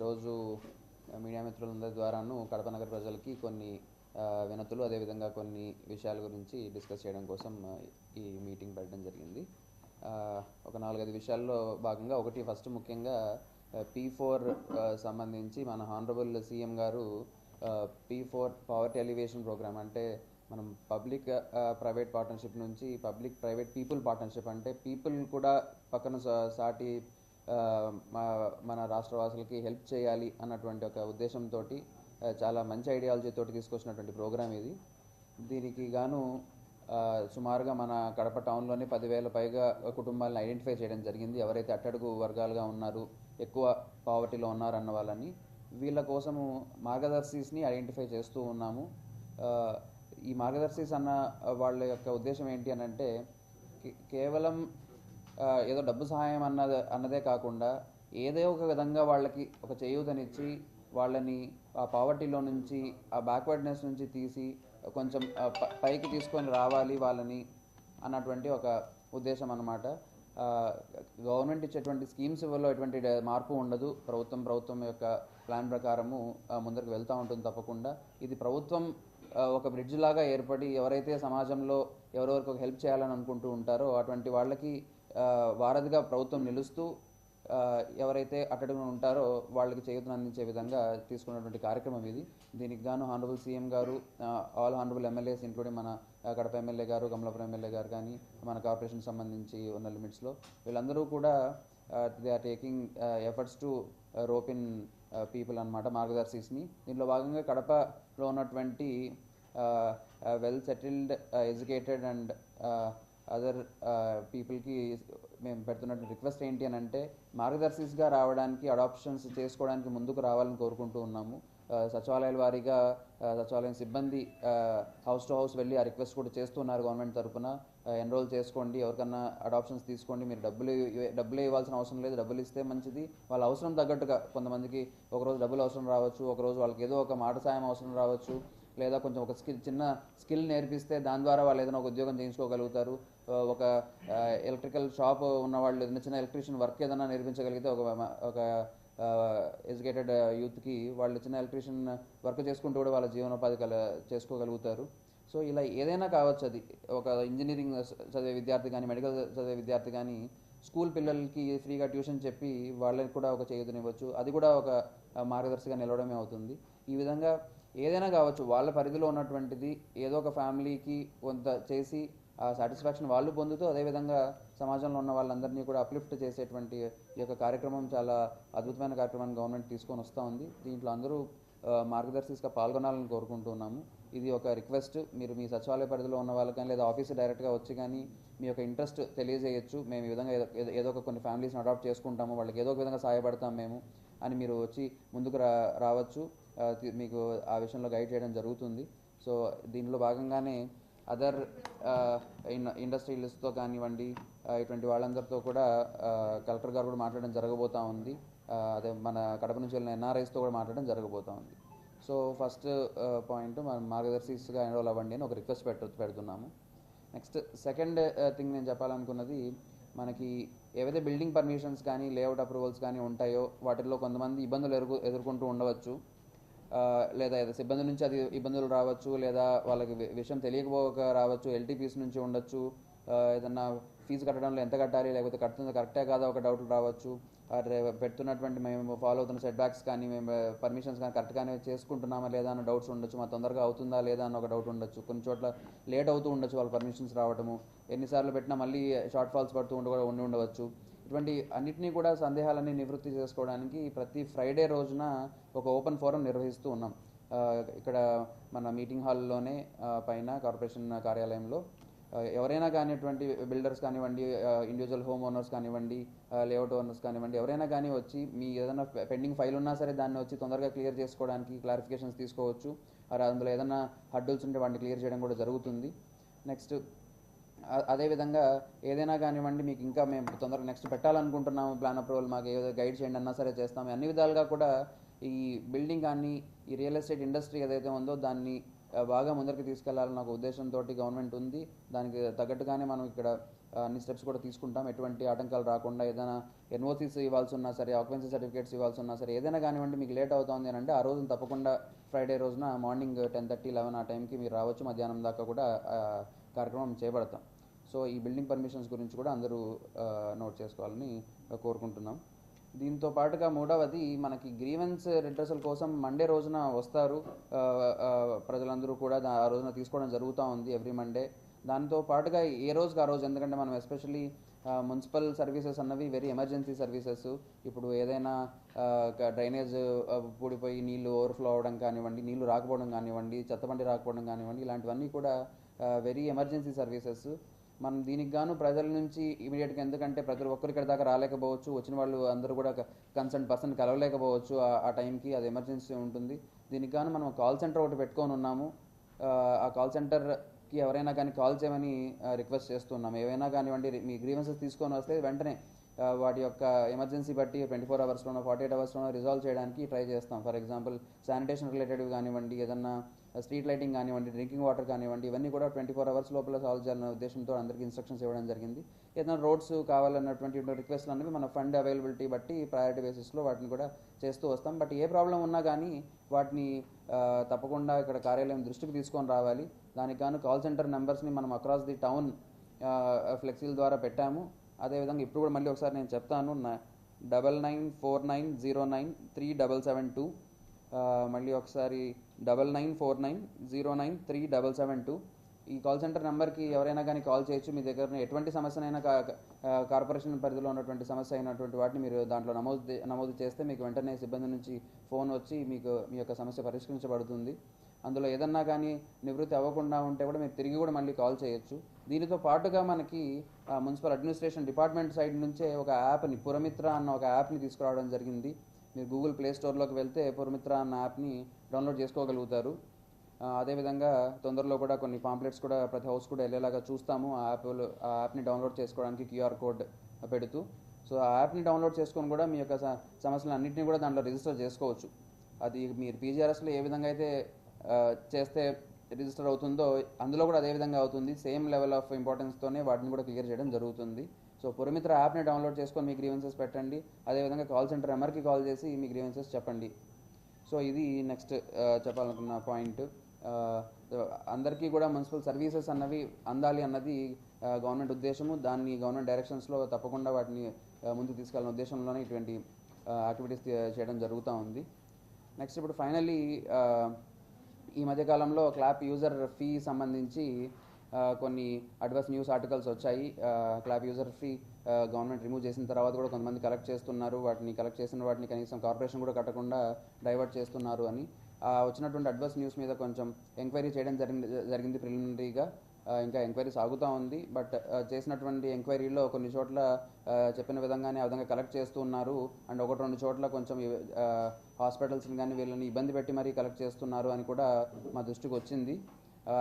ఈరోజు మీడియా మిత్రులందరి ద్వారాను కడప నగర ప్రజలకి కొన్ని వినతులు అదేవిధంగా కొన్ని విషయాల గురించి డిస్కస్ చేయడం కోసం ఈ మీటింగ్ పెట్టడం జరిగింది. ఒక నాలుగైదు విషయాల్లో భాగంగా ఒకటి ఫస్ట్ ముఖ్యంగా పీ ఫోర్ సంబంధించి మన honourable CM garu P four poverty elevation programme అంటే మనం పబ్లిక్ ప్రైవేట్ పార్ట్నర్షిప్ నుంచి పబ్లిక్ ప్రైవేట్ పీపుల్ పార్ట్నర్షిప్ అంటే పీపుల్ కూడా పక్కన సా- సాటి మన రాష్ట్రవాసులకి హెల్ప్ చేయాలి అన్నటువంటి ఒక ఉద్దేశంతో చాలా మంచి ఐడియాలజీ తోటి తీసుకొచ్చినటువంటి ప్రోగ్రామ్ ఇది. దీనికి గాను సుమారుగా మన కడప టౌన్లోనే పదివేల పైగా కుటుంబాలను ఐడెంటిఫై చేయడం జరిగింది. ఎవరైతే అట్టడుగు వర్గాలుగా ఉన్నారు ఎక్కువ పావర్టీలో ఉన్నారు అన్న వాళ్ళని వీళ్ళ కోసము మార్గదర్శిస్ని ఐడెంటిఫై చేస్తూ ఉన్నాము. ఈ మార్గదర్శిస్ అన్న వాళ్ళ యొక్క ఉద్దేశం ఏంటి అని అంటే కేవలం ఏదో డబ్బు సహాయం అన్నది అన్నదే కాకుండా ఏదో ఒక విధంగా వాళ్ళకి ఒక చేయూతనిచ్చి వాళ్ళని ఆ పావర్టీలో నుంచి ఆ బ్యాక్వర్డ్నెస్ నుంచి తీసి కొంచెం పైకి తీసుకొని రావాలి వాళ్ళని అన్నటువంటి ఒక ఉద్దేశం అన్నమాట. గవర్నమెంట్ ఇచ్చేటువంటి స్కీమ్స్ వల్ల ఎటువంటి మార్పు ఉండదు. ప్రభుత్వం ప్రభుత్వం యొక్క ప్లాన్ ప్రకారము ముందరికి వెళ్తూ ఉంటుంది తప్పకుండా. ఇది ప్రభుత్వం ఒక బ్రిడ్జ్ లాగా ఏర్పడి ఎవరైతే సమాజంలో ఎవరెవరికి ఒక హెల్ప్ చేయాలని అనుకుంటూ ఉంటారో అటువంటి వాళ్ళకి వారధిగా ప్రభుత్వం నిలుస్తూ ఎవరైతే అట్టడుగున ఉంటారో వాళ్ళకి చేయూతను అందించే విధంగా తీసుకున్నటువంటి కార్యక్రమం ఇది. దీనికి గాను honourable CM garu all honourable MLAs including మన కడప ఎమ్మెల్యే గారు కమలాపురం ఎమ్మెల్యే గారు కానీ మన కార్పొరేషన్ సంబంధించి ఉన్న లిమిట్స్లో వీళ్ళందరూ కూడా they are taking efforts to rope in people అనమాట మార్గదర్శిస్ని. దీనిలో భాగంగా కడపలో ఉన్నటువంటి well settled educated and other పీపుల్కి uh, మేము పెడుతున్న రిక్వెస్ట్ ఏంటి అని అంటే మార్గదర్శిగా రావడానికి అడాప్షన్స్ చేసుకోవడానికి ముందుకు రావాలని కోరుకుంటూ ఉన్నాము. Uh, సచివాలయాల వారీగా uh, సచివాలయం సిబ్బంది హౌస్ టు హౌస్ వెళ్ళి ఆ రిక్వెస్ట్ కూడా చేస్తున్నారు గవర్నమెంట్ తరఫున ఎన్రోల్ చేసుకోండి ఎవరికన్నా అడాప్షన్స్ తీసుకోండి మీరు డబ్బులు డబ్బులు డబ్బులే ఇవ్వాల్సిన అవసరం లేదు డబ్బులు ఇస్తే మంచిది. వాళ్ళ అవసరం తగ్గట్టుగా కొంతమందికి ఒకరోజు డబ్బులు అవసరం రావచ్చు ఒకరోజు వాళ్ళకి ఏదో ఒక మాట సాయం అవసరం రావచ్చు. లేదా కొంచెం ఒక స్కిల్ చిన్న స్కిల్ నేర్పిస్తే దాని ద్వారా వాళ్ళు ఏదైనా ఒక ఉద్యోగం చేయించుకోగలుగుతారు. ఒక ఎలక్ట్రికల్ షాప్ ఉన్న వాళ్ళు ఏదైనా చిన్న ఎలక్ట్రీషియన్ వర్క్ ఏదైనా నేర్పించగలిగితే ఒక ఒక ఎడ్యుకేటెడ్ యూత్కి వాళ్ళు చిన్న ఎలక్ట్రీషియన్ వర్క్ చేసుకుంటూ కూడా వాళ్ళ జీవనోపాధి కల చేసుకోగలుగుతారు. సో ఇలా ఏదైనా కావచ్చు అది. ఒక ఇంజనీరింగ్ చదివే విద్యార్థి కానీ మెడికల్ చదివే విద్యార్థి కానీ స్కూల్ పిల్లలకి ఫ్రీగా ట్యూషన్ చెప్పి వాళ్ళకి కూడా ఒక చేయుతనివ్వచ్చు. అది కూడా ఒక మార్గదర్శిగా నిలవడమే అవుతుంది. ఈ విధంగా ఏదైనా కావచ్చు వాళ్ళ పరిధిలో ఉన్నటువంటిది ఏదో ఒక ఫ్యామిలీకి కొంత చేసి ఆ సాటిస్ఫాక్షన్ వాళ్ళు పొందుతూ అదేవిధంగా సమాజంలో ఉన్న వాళ్ళందరినీ కూడా అప్లిఫ్ట్ చేసేటువంటి ఈ యొక్క కార్యక్రమం చాలా అద్భుతమైన కార్యక్రమాన్ని గవర్నమెంట్ తీసుకొని వస్తూ ఉంది. దీంట్లో అందరూ మార్గదర్శిగా పాల్గొనాలని కోరుకుంటున్నాము ఇది ఒక రిక్వెస్ట్ మీరు మీ సచివాలయ పరిధిలో ఉన్న వాళ్ళకి కానీ లేదా ఆఫీస్ డైరెక్ట్గా వచ్చి కానీ మీ యొక్క ఇంట్రెస్ట్ తెలియజేయచ్చు. మేము ఈ విధంగా ఏదో- ఏదో- ఒక కొన్ని ఫ్యామిలీస్ని అడాప్ట్ చేసుకుంటాము. వాళ్ళకి ఏదో ఒక విధంగా సహాయపడతాం మేము అని మీరు వచ్చి ముందుకు రా రావచ్చు. మీకు ఆ విషయంలో గైడ్ చేయడం జరుగుతుంది. సో దీనిలో భాగంగానే అదర్ ఇండస్ట్రియలిస్ట్తో కానివ్వండి ఇటువంటి వాళ్ళందరితో కూడా కలెక్టర్ గారు కూడా మాట్లాడడం జరగబోతా ఉంది. అదే మన కడప నుంచి వెళ్ళిన ఎన్ఆర్ఐస్తో కూడా మాట్లాడడం జరగబోతూ ఉంది. సో ఫస్ట్ పాయింట్ మనం మార్గదర్శిస్గా ఎన్రోల్ అవ్వండి అని ఒక రిక్వెస్ట్ పెట్ట పెడుతున్నాము. నెక్స్ట్ సెకండ్ థింగ్ నేను చెప్పాలనుకున్నది మనకి ఏవైతే బిల్డింగ్ పర్మిషన్స్ కానీ లేఅవుట్ అప్రూవల్స్ కానీ ఉంటాయో వాటిల్లో కొంతమంది ఇబ్బందులు ఎదుర్కొంటూ ఉండవచ్చు. లేదా ఏదో సిబ్బంది నుంచి అది ఇబ్బందులు రావచ్చు లేదా వాళ్ళకి విషయం తెలియకపోక రావచ్చు ఎల్టీపీస్ నుంచి ఉండొచ్చు ఏదన్నా ఫీజు కట్టడంలో ఎంత కట్టాలి లేకపోతే కడుతుంది కరెక్టే కాదా ఒక డౌట్ రావచ్చు. అరే పెడుతున్నటువంటి మేము ఫాలో అవుతున్న సెట్ బ్యాక్స్ కానీ మేము పర్మిషన్స్ కానీ కరెక్ట్గానే చేసుకుంటున్నామా లేదా అన్న డౌట్స్ ఉండొచ్చు మా తొందరగా అవుతుందా లేదా అన్న ఒక డౌట్ ఉండొచ్చు. కొన్ని చోట్ల లేట్ అవుతూ ఉండొచ్చు వాళ్ళ పర్మిషన్స్ రావడము ఎన్నిసార్లు పెట్టినా మళ్ళీ షార్ట్ ఫాల్స్ పడుతూ ఉండి కూడా ఉండి ఉండవచ్చు. ఇటువంటి అన్నిటినీ కూడా సందేహాలన్నీ నివృత్తి చేసుకోవడానికి ప్రతి ఫ్రైడే రోజున ఒక ఓపెన్ ఫోరం నిర్వహిస్తూ ఉన్నాం. ఇక్కడ మన మీటింగ్ హాల్లోనే పైన కార్పొరేషన్ కార్యాలయంలో. ఎవరైనా కానివ్వండి బిల్డర్స్ కానివ్వండి ఇండివిజువల్ హోమ్ ఓనర్స్ కానివ్వండి లేఅవుట్ ఓనర్స్ కానివ్వండి ఎవరైనా కానీ వచ్చి మీ ఏదైనా పెండింగ్ ఫైల్ ఉన్నా సరే దాన్ని వచ్చి తొందరగా క్లియర్ చేసుకోవడానికి క్లారిఫికేషన్స్ తీసుకోవచ్చు. అందులో ఏదైనా హడ్డుల్స్ ఉంటే వాటిని క్లియర్ చేయడం కూడా జరుగుతుంది. నెక్స్ట్ అదేవిధంగా ఏదైనా కానివ్వండి మీకు ఇంకా మేము తొందరగా నెక్స్ట్ పెట్టాలనుకుంటున్నాము ప్లాన్ అప్రూవల్ మాకు ఏదో గైడ్ చేయండి అన్నా సరే చేస్తాము. అన్ని విధాలుగా కూడా ఈ బిల్డింగ్ కానీ ఈ రియల్ ఎస్టేట్ ఇండస్ట్రీ ఏదైతే ఉందో దాన్ని బాగా ముందరికి తీసుకెళ్ళాలన్న ఒక ఉద్దేశంతో గవర్నమెంట్ ఉంది. దానికి తగ్గట్టుగానే మనం ఇక్కడ అన్ని స్టెప్స్ కూడా తీసుకుంటాం. ఎటువంటి ఆటంకాలు రాకుండా ఏదైనా ఎన్ఓసీస్ ఇవ్వాల్సి ఉన్నా సరే ఆక్యుపెన్సీ సర్టిఫికేట్స్ ఇవ్వాల్సి ఉన్నా సరే ఏదైనా కానివ్వండి మీకు లేట్ అవుతుంది అని అంటే ఆ రోజున తప్పకుండా ఫ్రైడే రోజున మార్నింగ్ టెన్ థర్టీ లెవెన్ ఆ టైంకి మీరు రావచ్చు. మధ్యాహ్నం దాకా కూడా కార్యక్రమం చేపడతాం. సో ఈ బిల్డింగ్ పర్మిషన్స్ గురించి కూడా అందరూ నోట్ చేసుకోవాలని కోరుకుంటున్నాం. దీంతో పాటుగా మూడవది మనకి గ్రీవెన్స్ రిడ్రసల్ కోసం మండే రోజున వస్తారు. ప్రజలందరూ కూడా ఆ రోజున తీసుకోవడం జరుగుతూ ఉంది ఎవ్రీ మండే దాంతో పాటుగా ఏ రోజుకి ఆ రోజు ఎందుకంటే మనం ఎస్పెషల్లీ మున్సిపల్ సర్వీసెస్ అన్నవి వెరీ ఎమర్జెన్సీ సర్వీసెస్ ఇప్పుడు ఏదైనా డ్రైనేజ్ పూడిపోయి నీళ్ళు ఓవర్ఫ్లో అవ్వడం కానివ్వండి నీళ్ళు రాకపోవడం కానివ్వండి చెత్తబండి రాకపోవడం కానివ్వండి ఇలాంటివన్నీ కూడా వెరీ ఎమర్జెన్సీ సర్వీసెస్ మనం దీనికి గాను ప్రజల నుంచి ఇమీడియట్గా ఎందుకంటే ప్రతి ఒక్కరు ఇక్కడ దాకా రాలేకపోవచ్చు వచ్చిన వాళ్ళు అందరూ కూడా కన్సర్న్ పర్సన్ కలవలేకపోవచ్చు ఆ- టైంకి అది ఎమర్జెన్సీ ఉంటుంది. దీనికి గాను మనం కాల్ సెంటర్ ఒకటి పెట్టుకొని ఉన్నాము. ఆ, కాల్ సెంటర్కి ఎవరైనా కానీ కాల్ చేయమని రిక్వెస్ట్ చేస్తున్నాము. ఏవైనా కానివ్వండి మీ గ్రీవెన్సెస్ తీసుకొని వస్తే వెంటనే వాటి యొక్క ఎమర్జెన్సీ బట్టి ట్వంటీ ఫోర్ అవర్స్లోనో ఫార్టీ ఎయిట్ అవర్స్లోనో రిజాల్వ్ చేయడానికి ట్రై చేస్తాం. ఫర్ ఎగ్జాంపుల్ శానిటేషన్ రిలేటెడ్ కానివ్వండి ఏదన్నా స్ట్రీట్ లైటింగ్ కానివ్వండి డ్రింకింగ్ వాటర్ కానివ్వండి ఇవన్నీ కూడా ట్వంటీ ఫోర్ అవర్స్ లోపల సాల్వ్ చేయాలన్న ఉద్దేశంతో అందరికీ ఇన్స్ట్రక్షన్స్ ఇవ్వడం జరిగింది. ఏదైనా రోడ్స్ కావాలన్నటువంటి రిక్వెస్ట్లు అనేవి మన ఫండ్ అవైలబిలిటీ బట్టి ప్రయారిటీ బేసిస్లో వాటిని కూడా చేస్తూ వస్తాం. బట్ ఏ ప్రాబ్లం ఉన్నా కానీ వాటిని తప్పకుండా ఇక్కడ కార్యాలయం దృష్టికి తీసుకొని రావాలి. దానికి గాను కాల్ సెంటర్ నెంబర్స్ని మనం అక్రాస్ ది టౌన్ ఫ్లెక్సీల ద్వారా పెట్టాము. అదేవిధంగా ఇప్పుడు కూడా మళ్ళీ ఒకసారి నేను చెప్తాను double nine four nine zero nine three double seven two మళ్ళీ ఒకసారి double nine four nine zero nine three double seven two. ఈ కాల్ సెంటర్ నెంబర్కి ఎవరైనా కానీ కాల్ చేయొచ్చు మీ దగ్గర ఎటువంటి సమస్యనైనా కా- కార్పొరేషన్ పరిధిలో ఉన్నటువంటి సమస్య అయినటువంటి వాటిని మీరు దాంట్లో నమోదు నమోదు చేస్తే మీకు వెంటనే సిబ్బంది నుంచి ఫోన్ వచ్చి మీకు మీ యొక్క సమస్య పరిష్కరించబడుతుంది. అందులో ఏదన్నా కానీ నివృత్తి అవ్వకుండా ఉంటే కూడా మీరు తిరిగి కూడా మళ్ళీ కాల్ చేయొచ్చు. దీనితో పాటుగా మనకి మున్సిపల్ అడ్మినిస్ట్రేషన్ డిపార్ట్మెంట్ సైడ్ నుంచే ఒక యాప్ని పురమిత్ర అన్న ఒక యాప్ని తీసుకురావడం జరిగింది. మీరు గూగుల్ ప్లే స్టోర్లోకి వెళ్తే పురమిత్ర అన్న యాప్ని డౌన్లోడ్ చేసుకోగలుగుతారు. అదేవిధంగా తొందరలో కూడా కొన్ని పాంప్లెట్స్ కూడా ప్రతి హౌస్ కూడా వెళ్ళేలాగా చూస్తాము. ఆ యాప్ ఆ యాప్ని డౌన్లోడ్ చేసుకోవడానికి క్యూఆర్ కోడ్ పెడుతూ. సో ఆ యాప్ని డౌన్లోడ్ చేసుకొని కూడా మీ యొక్క సమస్యలు అన్నింటినీ కూడా దాంట్లో రిజిస్టర్ చేసుకోవచ్చు. అది మీరు పీజీఆర్ఎస్లో ఏ విధంగా అయితే చేస్తే రిజిస్టర్ అవుతుందో అందులో కూడా అదే విధంగా అవుతుంది. సేమ్ లెవెల్ ఆఫ్ ఇంపార్టెన్స్తోనే వాటిని కూడా క్లియర్ చేయడం జరుగుతుంది. సో పురమిత్ర యాప్ని డౌన్లోడ్ చేసుకొని మీ గ్రీవెన్సెస్ పెట్టండి. అదేవిధంగా కాల్ సెంటర్ నెంబర్కి కాల్ చేసి మీ గ్రీవెన్సెస్ చెప్పండి. సో ఇది నెక్స్ట్ చెప్పాలనుకున్న పాయింట్. అందరికీ కూడా మున్సిపల్ సర్వీసెస్ అన్నవి అందాలి అన్నది గవర్నమెంట్ ఉద్దేశము. దాన్ని గవర్నమెంట్ డైరెక్షన్స్లో తప్పకుండా వాటిని ముందుకు తీసుకెళ్ళిన ఉద్దేశంలోనే ఇటువంటి యాక్టివిటీస్ చేయడం జరుగుతూ ఉంది. నెక్స్ట్ ఇప్పుడు ఫైనల్లీ ఈ మధ్యకాలంలో క్లాప్ యూజర్ ఫీ సంబంధించి కొన్ని అడ్వర్స్ న్యూస్ ఆర్టికల్స్ వచ్చాయి. Clap user free government remove చేసిన తర్వాత కూడా కొంతమంది కలెక్ట్ చేస్తున్నారు. వాటిని కలెక్ట్ చేసిన వాటిని కనీసం కార్పొరేషన్ కూడా కట్టకుండా డైవర్ట్ చేస్తున్నారు అని. వచ్చినటువంటి అడ్వర్స్ న్యూస్ మీద కొంచెం ఎంక్వైరీ చేయడం జరిగింది జరిగింది ప్రిలిమినరీగా. ఇంకా ఎంక్వైరీ సాగుతూ ఉంది. బట్ చేసినటువంటి ఎంక్వైరీలో కొన్ని చోట్ల చెప్పిన విధంగానే ఆ విధంగా కలెక్ట్ చేస్తూ ఉన్నారు. అండ్ ఒకటి రెండు చోట్ల కొంచెం హాస్పిటల్స్ని కానీ వీళ్ళని ఇబ్బంది పెట్టి మరీ కలెక్ట్ చేస్తున్నారు అని కూడా మా దృష్టికి వచ్చింది.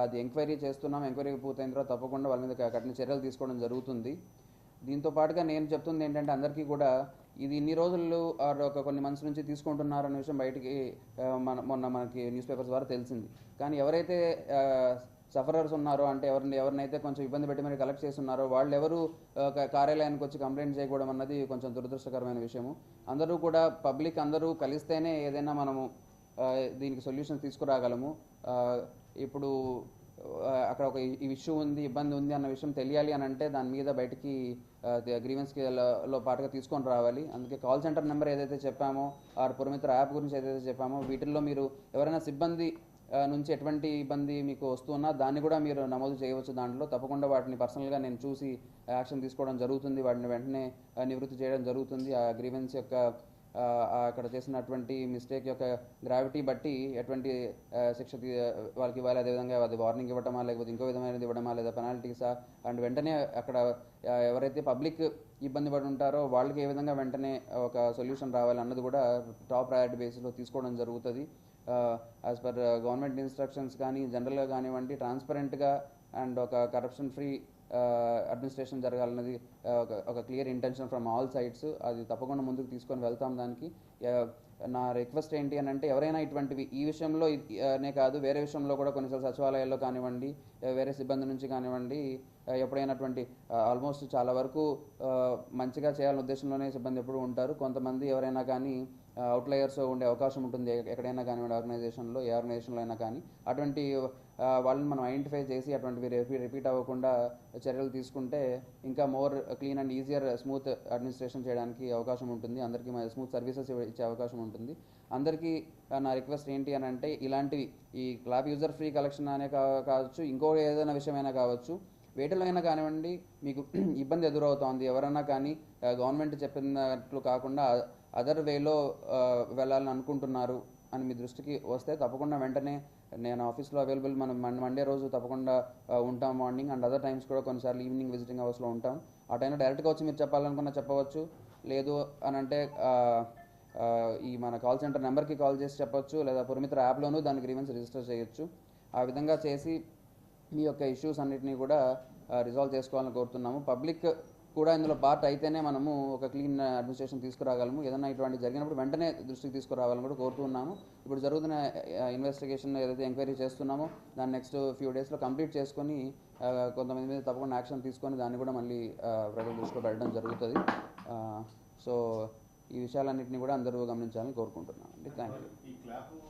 అది ఎంక్వైరీ చేస్తున్నాం ఎంక్వైరీ పూర్తయిన తర్వాత తప్పకుండా వాళ్ళ మీద కఠిన చర్యలు తీసుకోవడం జరుగుతుంది. దీంతో పాటుగా నేను చెప్తుంది ఏంటంటే అందరికీ కూడా ఇది ఇన్ని రోజులు ఒక కొన్ని మంత్స్ నుంచి తీసుకుంటున్నారు అనే విషయం బయటికి మన మొన్న మనకి న్యూస్ పేపర్స్ ద్వారా తెలిసింది. కానీ ఎవరైతే సఫరర్స్ ఉన్నారో అంటే ఎవరిని ఎవరినైతే కొంచెం ఇబ్బంది పెట్టి మరి కలెక్ట్ చేస్తున్నారో వాళ్ళు ఎవరు కార్యాలయానికి వచ్చి కంప్లైంట్ చేయకూడదు అన్నది కొంచెం దురదృష్టకరమైన విషయము. అందరూ కూడా పబ్లిక్ అందరూ కలిస్తేనే ఏదైనా మనము దీనికి సొల్యూషన్ తీసుకురాగలము. ఇప్పుడు అక్కడ ఒక ఈ ఇష్యూ ఉంది ఇబ్బంది ఉంది అన్న విషయం తెలియాలి అని అంటే దాని మీద బయటికి గ్రీవెన్స్కి లో పాటుగా తీసుకొని రావాలి. అందుకే కాల్ సెంటర్ నెంబర్ ఏదైతే చెప్పామో ఆర్ పురమిత్ర యాప్ గురించి ఏదైతే చెప్పామో వీటిల్లో మీరు ఎవరైనా సిబ్బంది నుంచి ఎటువంటి ఇబ్బంది మీకు వస్తున్నా దాన్ని కూడా మీరు నమోదు చేయవచ్చు దాంట్లో. తప్పకుండా వాటిని పర్సనల్గా నేను చూసి యాక్షన్ తీసుకోవడం జరుగుతుంది. వాటిని వెంటనే నివృత్తి చేయడం జరుగుతుంది. ఆ గ్రీవెన్స్ యొక్క అక్కడ చేసినటువంటి మిస్టేక్ యొక్క గ్రావిటీ బట్టి ఎటువంటి శిక్ష వాళ్ళకి ఇవ్వాలి. అదేవిధంగా అది వార్నింగ్ ఇవ్వటమా లేకపోతే ఇంకో విధమైనది ఇవ్వడమా లేదా పెనాల్టీసా అండ్ వెంటనే అక్కడ ఎవరైతే పబ్లిక్ ఇబ్బంది పడి ఉంటారో వాళ్ళకి ఏ విధంగా వెంటనే ఒక సొల్యూషన్ రావాలి అన్నది కూడా టాప్ ప్రయారిటీ బేసిస్లో తీసుకోవడం జరుగుతుంది. యాజ్ పర్ గవర్నమెంట్ ఇన్స్ట్రక్షన్స్ కానీ జనరల్గా కానివ్వండి ట్రాన్స్పరెంట్గా అండ్ ఒక కరప్షన్ ఫ్రీ అడ్మినిస్ట్రేషన్ జరగాలన్నది ఒక clear intention from all sides అది తప్పకుండా ముందుకు తీసుకొని వెళ్తాం దానికి. నా రిక్వెస్ట్ ఏంటి అని అంటే ఎవరైనా ఇటువంటివి ఈ విషయంలో అనే కాదు వేరే విషయంలో కూడా కొన్నిసార్లు సచివాలయాల్లో కానివ్వండి వేరే సిబ్బంది నుంచి కానివ్వండి ఎప్పుడైనా ఎప్పుడైనటువంటి ఆల్మోస్ట్ చాలా వరకు మంచిగా చేయాలనే ఉద్దేశంలోనే సిబ్బంది ఎప్పుడు ఉంటారు. కొంతమంది ఎవరైనా కానీ అవుట్లయర్స్ ఉండే అవకాశం ఉంటుంది ఎక్కడైనా కానివ్వండి ఆర్గనైజేషన్లో ఏ ఆర్గనైజేషన్లో అయినా కానీ. అటువంటి వాళ్ళని మనం ఐడెంటిఫై చేసి అటువంటివి రిపీట్ రిపీట్ అవ్వకుండా చర్యలు తీసుకుంటే ఇంకా more clean and easier smooth administration చేయడానికి అవకాశం ఉంటుంది. అందరికీ స్మూత్ సర్వీసెస్ ఇచ్చే అవకాశం ఉంటుంది. అందరికీ నా రిక్వెస్ట్ ఏంటి అని అంటే ఇలాంటివి. ఈ క్లాబ్ యూజర్ ఫ్రీ కలెక్షన్ అనే కా- కావచ్చు ఇంకో ఏదైనా విషయమైనా కావచ్చు. వేటలో అయినా కానివ్వండి మీకు ఇబ్బంది ఎదురవుతోంది. ఎవరైనా కానీ గవర్నమెంట్ చెప్పినట్లు కాకుండా అదర్ వేలో వెళ్ళాలని అనుకుంటున్నారు అని మీ దృష్టికి వస్తే తప్పకుండా వెంటనే నేను ఆఫీస్లో అవైలబుల్ మనం మన- మండే రోజు తప్పకుండా ఉంటాం మార్నింగ్ అండ్ అదర్ టైమ్స్ కూడా కొన్నిసార్లు ఈవినింగ్ విజిటింగ్ అవర్స్లో ఉంటాం. ఆ టైంలో డైరెక్ట్గా వచ్చి మీరు చెప్పాలనుకున్నా చెప్పవచ్చు. లేదు అని అంటే ఈ మన కాల్ సెంటర్ నెంబర్కి కాల్ చేసి చెప్పొచ్చు. లేదా పురమిత్ర యాప్లోనూ దాని గ్రీవెన్స్ రిజిస్టర్ చేయొచ్చు. ఆ విధంగా చేసి మీ యొక్క ఇష్యూస్ అన్నిటినీ కూడా రిజాల్వ్ చేసుకోవాలని కోరుతున్నాము. పబ్లిక్ కూడా ఇందులో పార్ట్ అయితేనే మనము ఒక క్లీన్ అడ్మినిస్ట్రేషన్ తీసుకురాగలము. ఏదైనా ఇటువంటి జరిగినప్పుడు వెంటనే దృష్టికి తీసుకురావాలని కూడా కోరుతున్నాము ఇప్పుడు జరుగుతున్న ఇన్వెస్టిగేషన్ ఏదైతే ఎంక్వైరీ చేస్తున్నామో దాన్ని నెక్స్ట్ ఫ్యూ డేస్లో కంప్లీట్ చేసుకొని కొంతమంది మీద తప్పకుండా యాక్షన్ తీసుకొని దాన్ని కూడా మళ్ళీ ప్రజల దృష్టిలో పెట్టడం జరుగుతుంది. సో ఈ విషయాలన్నింటినీ కూడా అందరూ గమనించాలని కోరుకుంటున్నాను అండి థ్యాంక్ యూ